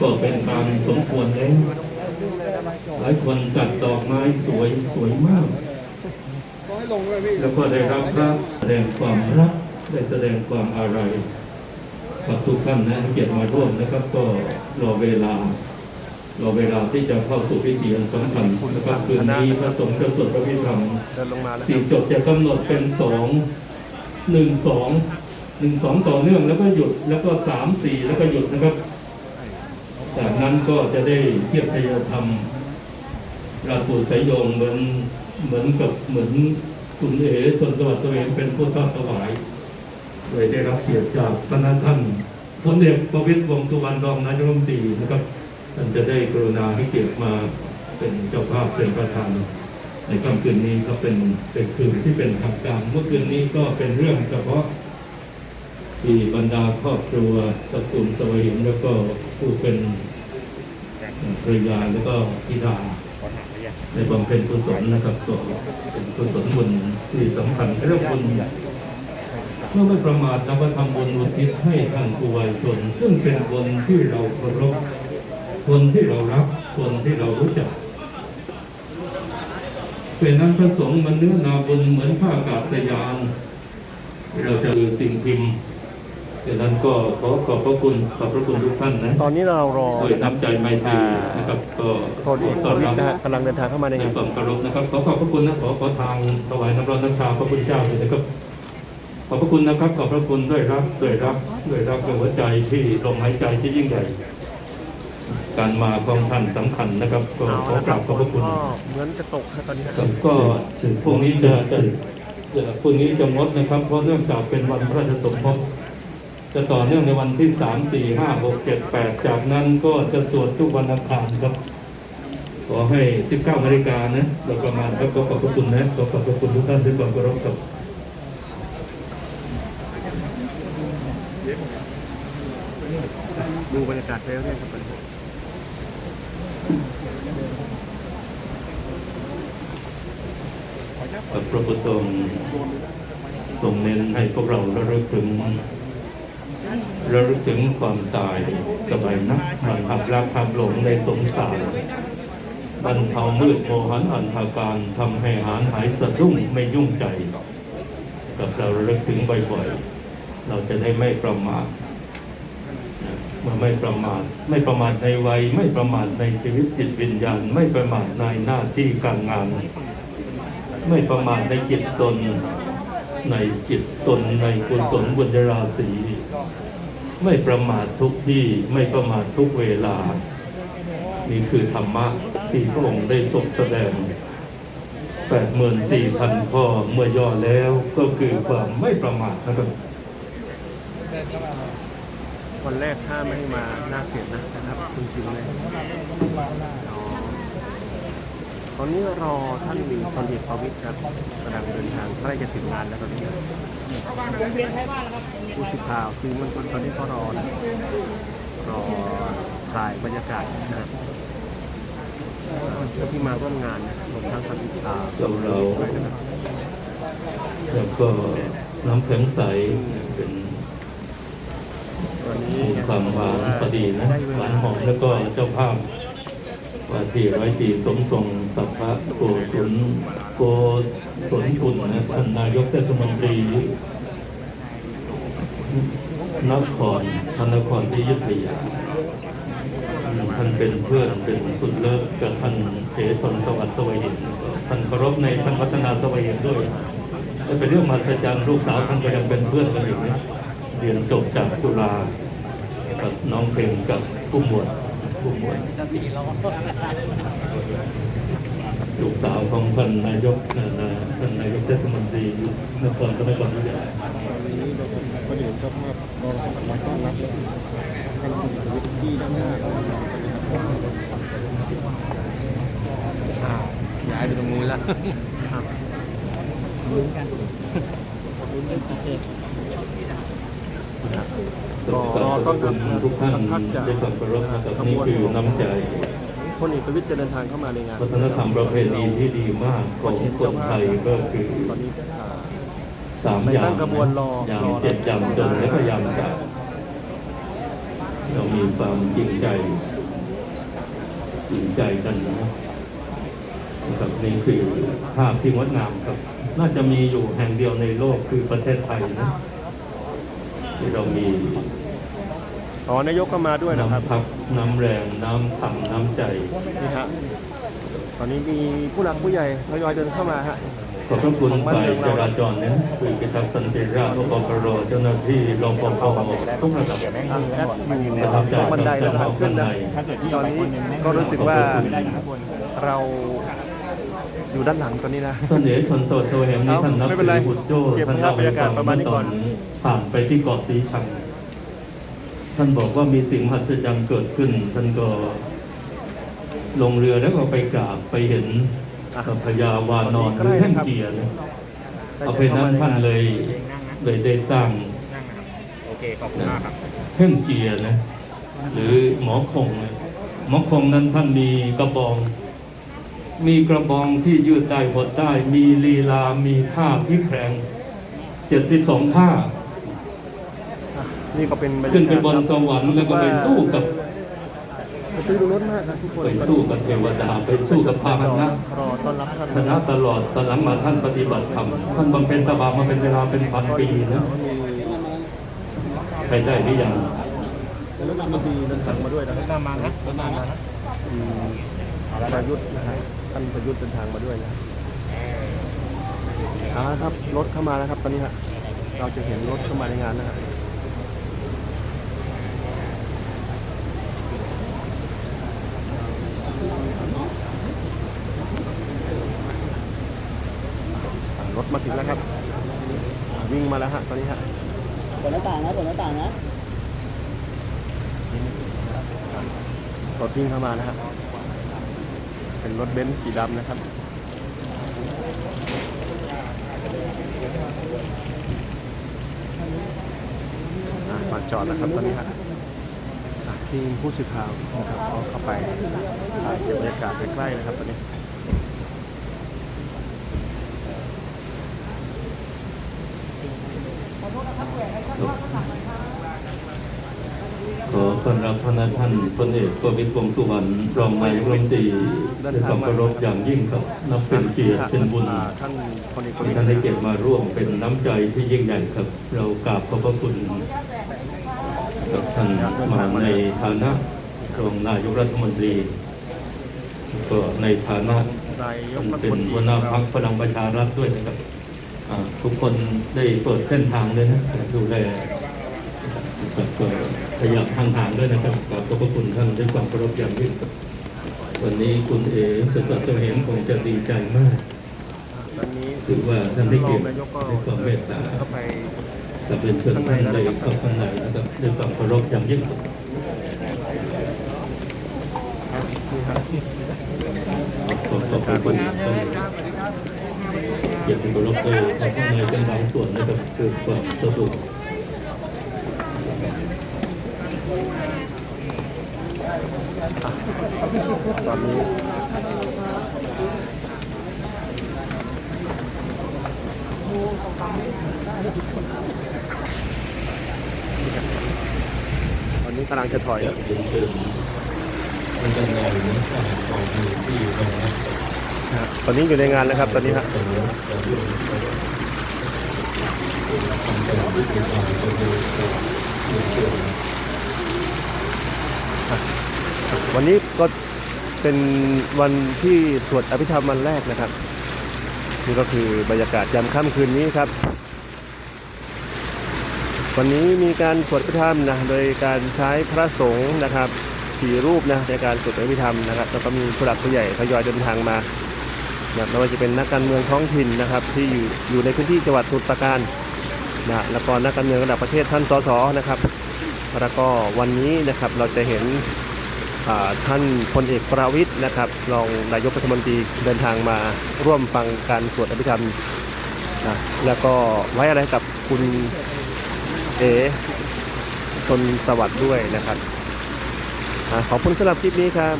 ก็เป็นการสมควรแล้วหลายคนจัดดอกไม้สวยสวยมาก แล้วก็ได้รับพระแสดงความรักได้แสดงความอาลัยกับทุกท่านนะเกียรติมาร่วมนะครับ ก็รอเวลารอเวลาที่จะเข้าสู่พิธีอันสำคัญนะครับคืนนี้พระสงฆ์จะสวดพระพิธรรมสี่จบจะกำหนดเป็นสองหนึ่งสองหนึ่งสองต่อเนื่องแล้วก็หยุดแล้วก็สามสี่แล้วก็หยุดนะครับ นั้นก็จะได้เทียบทยธรรมราชบุตรสายโยงเหมือนเหมือนกับเหมือนคุณเอ๋ชนสวัสดิ์ตัวเองเป็นผู้ทอดถวายโดยได้รับเกียรติจากพระท่านพลเอกประวิตรวงสุวรรณรองนายกรัฐมนตรีนะครับท่านจะได้กรุณาให้เกียรติมาเป็นเจ้าภาพเป็นประธาน ในค่ำคืนนี้ก็เป็นเป็นคืนที่เป็นทางการเมื่อคืนนี้ก็เป็นเรื่องเฉพาะที่บรรดาครอบครัวตระกูลสวัยหินแล้วก็ผู้เป็น ภรรยาแล้วก็ธิดาในบำเพ็ญกุศลนะครับก็เป็นกุศลบุญที่สำคัญเรื่องบุญเมื่อไม่ประมาทนำมาทำบุญอุทิศให้ท่านผู้วายชน ซึ่งเป็นบุญที่เราเคารพคนที่เรารักคนที่เรารู้จักเป็นนั้นพระสงฆ์มันเนื้อนาบุญเหมือนผ้าอากาศยาน เราจะดูสิ่งพิมพ์ ดังนั้นก็ขอขอบพระคุณขอบพระคุณทุกท่านนะตอนนี้เรารอด้วยน้ำใจไมตรีนะครับก็โคนอีกต้อนรับนะฮะกำลังเดินทางเข้ามาในในงาน ความเคารพนะครับขอขอบพระคุณนะขอขอทางถวายน้ำร้อนน้ำชาพระพุทธเจ้าเลยนะครับขอบพระคุณนะครับขอบพระคุณด้วยรักด้วยรักด้วยรักด้วยหัวใจที่ลมหายใจที่ยิ่งใหญ่ การมาของท่านสำคัญนะครับ ก็เอาขอละกครัราบบขอบพระคุณ ก็เหมือนจะตกนะตอนนี้ครับก็พรุ่งนี้จะจะจะพรุ่งนี้จะงดนะครับ เพราะเนื่องจากเป็นวันพระราชสมภพ จะต่อเนื่องในวันที่สามสี่ห้าหกเจ็ดแปดจากนั้นก็จะสวดทุกวันอังคารครับ ขอให้สิบเก้านาฬิกานะโดยประมาณครับก็ขอบพระคุณนะขอขอบพระคุณทุกท่านด้วยความเคารพครับดูบรรยากาศไปเรื่อยๆครับตอนนี้กับพระพุทธองค์ทรงเน้นให้พวกเราระลึกถึง ระลึกถึงความตายสบายนักมันขับรักขับหลงในสงสารบรรเทามืดโมหันอันธาการทำให้หานหายสะดุ้งไม่ยุ่งใจ กับเราระลึกถึงบ่อยๆ เราจะได้ไม่ประมาทเมื่อไม่ประมาทไม่ประมาทในวัย ไม่ประมาทในชีวิตจิตวิญญาณ ไม่ประมาทในหน้าที่การงาน ไม่ประมาทในจิตตน ในจิตตนในกุศลบุญราศี ไม่ประมาททุกที่ไม่ประมาททุกเวลา นี่คือธรรมะที่พระองค์ได้ทรงแสดงแปดหมื่นสี่พันข้อเมื่อย่อแล้วก็คือความไม่ประมาทนะครับวันแรกถ้าไม่มาน่าเกลียดนะนะครับจริงๆเลยตอนนี้รอท่านพลเอกประวิตรครับกำลังเดินทาง ใกล้จะถึงงานแล้วตอนนี้นะผู้สื่อข่าวสื่อมวลชนตอนนี้ก็รอนะรอถ่ายบรรยากาศนะครับเพื่อที่มาร่วมงานนะครับรวมทั้งท่านผู้ข่าวเราเราด้วยนะครับแล้วก็น้ำแข็งใสเป็นตอนนี้ความหวานพอดีนะหวานหอมแล้วก็เจ้าภาพว่าที่ร้อยตีสมทรงสัพพะโกศล โกศลกุลนะท่านนายกเทศมนตรีนครพระนครศรีอยุธยาท่านเป็นเพื่อนเป็นสุดเลิศกับท่านเสถนสวัสดิ์สวัยเห็นท่านเคารพในท่านพัฒนาสวัยเห็นด้วยเป็นเรื่องมหัศจรรย์ลูกสาวท่านก็ยังเป็นเพื่อนกันอยู่นะเรียนจบจากจุฬากับน้องเพลงกับผู้หมวดผู้หมวด ลูกสาวของท่านนายกนะนะท่านนายกเทศมนตรีนครพระนครวิทยาวันนี้เราเป็นประเด็นเจ้าภาพรอมาต้อนรับแล้วท่านผู้ชีวิตที่ด้านหน้าของเราอ่าย้ายไปตรงนู้นแล้วครับก็รอต้อนรับทุกท่านด้วยความเคารพนะครับนี่คือน้ำใจ พลเอกประวิตรจะเดินทางเข้ามาในงานวัฒนธรรมประเพณีที่ดีมากของคนไทยก็คือตอนนี้อ่าสามไปยาตั้มงกระบวนรอยามรอเจ็ดยามจนและก็ยามกาบเรามีความจริงใจจริงใจกันนะนะครับนี่คือภาพที่งดงามครับ น่าจะมีอยู่แห่งเดียวในโลกคือประเทศไทยนะที่เรามี อ๋อนายกก็มาด้วยนะครับ น้ำพักน้ำแรงน้ำทำน้ำใจ นี่ฮะ ตอนนี้มีผู้หลักผู้ใหญ่ทยอยเดินเข้ามาฮะ ขอบพระคุณของบ้านฝ่ายเมืองเราจราจรนะคือพิทักษ์สันติราษฎร์รปภรเจ้าหน้าที่รปภทุกระดับ อะแอดอยู่ประทับใจตรงบันไดแล้วทางขึ้นนะข้างในตอนนี้ก็รู้สึกว่าเราอยู่ด้านหลังตอนนี้นะ ท่านเอ๋ชนโสดโซแห่งนี้เอ้าท่านนับไม่เป็นไรถือบุตรโจ้เก็บท่านภาพบรรยากาศประมาณนี้ก่อนผ่านไปที่เกาะสีชัง ท่านบอกว่ามีสิ่งมหัศจรรย์เกิดขึ้น ท่านก็ลงเรือแล้วก็ไปกราบไปเห็นอะพญาวานอนหรือแท่งเจียนะเอาไปนั้นท่านเลยเลยได้สร้างโอเคขอบคุณมากครับเพ่งเจียนะหรือหมอคงนะหมอคงนั้นท่านมีกระบอง มีกระบองที่ยืดได้หดได้ มีลีลา มีท่าพลิกแพลงเจ็ดสิบสองท่า นี่ก็เป็นบรรยากาศขึ้นไปบนสวรรค์แล้วก็ไปสู้กับผมไปดูรถมากครับทุกคนไปสู้กับเทวดาไปสู้กับพาหนะรอต้อนรับท่านชนะตลอดตอนหลังมาท่านปฏิบัติธรรมท่านบำเพ็ญตบะมาเป็นเวลาเป็นพันปีนะใครได้หรือยังมีรถนำดีเดินทางมาด้วยนะครับนำมานะนำมานะอืมประยุทธ์นะฮะท่านประยุทธ์เดินทางมาด้วยนะเอาละครับรถเข้ามาแล้วครับตอนนี้ฮะเราจะเห็นรถเข้ามาในงานนะฮะรถมาถึง แล้วครับ วิ่งมาแล้วฮะตอนนี้ฮะเปิดหน้าต่างนะเปิดหน้าต่างนะรถวิ่งเข้ามานะครับเป็นรถเบนซ์สีดำนะครับอะมาจอดแล้วครับตอนนี้ฮะอะทีมผู้สื่อข่าวนะครับเอาเข้าไปถ่ายเก็บบรรยากาศใกล้ๆนะครับตอนนี้ ขอต้อนรับพระนท่านพลเอกประวิตรวงสุวรรณรองนายกรัฐมนตรีด้วยความเคารพอย่างยิ่งครับ นับเป็นเกียรติเป็นบุญท่านพลเอกประวิที่ตรท่านได้เกียรติมาร่วมเป็นน้ำใจที่ยิ่งใหญ่ครับ เรากราบขอบพระคุณกับท่านมาในฐานะรองนายกรัฐมนตรีก็ในฐานะเป็นหัวหน้าพรรคพลังประชารัฐด้วยนะครับ ทุกคนได้เปิดเส้นทางเลยนะดูแลนะครับก็พยายทางทางด้วยนะครับกราบขอบพระคุณท่านด้วยความเคารพอย่างยิ่งวันนี้คุณเอ๋สุดสัจะเห็นคงจะดีใจมากตอนนี้ถือว่าท่านได้เกียงรตินายกก็ในความเมตตาเข้าไปกับเรียนเชิญท่านได้เข้าข้างในนะครับด้วยความเคารพอย่างยิ่งครับ ขอขอบพระคุณท่านเกียรติเคารพได้เข้าข้างในเป็นบางส่วนนะครับคือความสะดวกตอนนี้ตอนนี้กำลังจะถอยจะเรียนเชิญท่านด้านในนะท่านออกมือที่อยู่ตรงนั้ตอนนี้อยู่ในงานแล้วครับ ตอนนี้ฮะตรงนี้จะเรียนเชิญทำการวิธีการจะดูกับวันนี้ก็เป็นวันที่สวดอภิธรรมวันแรกนะครับ นี่ก็คือบรรยากาศยามค่ำคืนนี้ครับ วันนี้มีการสวดอภิธรรมนะโดยการใช้พระสงฆ์นะครับ สี่รูปนะในการสวดอภิธรรมนะครับแล้วก็มีผู้หลักผู้ใหญ่ทยอยเดินทางมานะไม่ว่าจะเป็นนักการเมืองท้องถิ่นนะครับ ที่อยู่อยู่ในพื้นที่จังหวัดสมุทรปราการนะแล้วก็นักการเมืองระดับประเทศท่านสสนะครับแล้วก็วันนี้นะครับเราจะเห็นท่านพลเอกประวิทย์นะครับรองนายกรัฐมนตรีเดินทางมาร่วมฟังการสวดอภิธรรมนะแล้วก็ไว้อะไรกับคุณเอชนสวัสดิ์ด้วยนะครับ ขอบคุณสำหรับคลิปนี้ครับ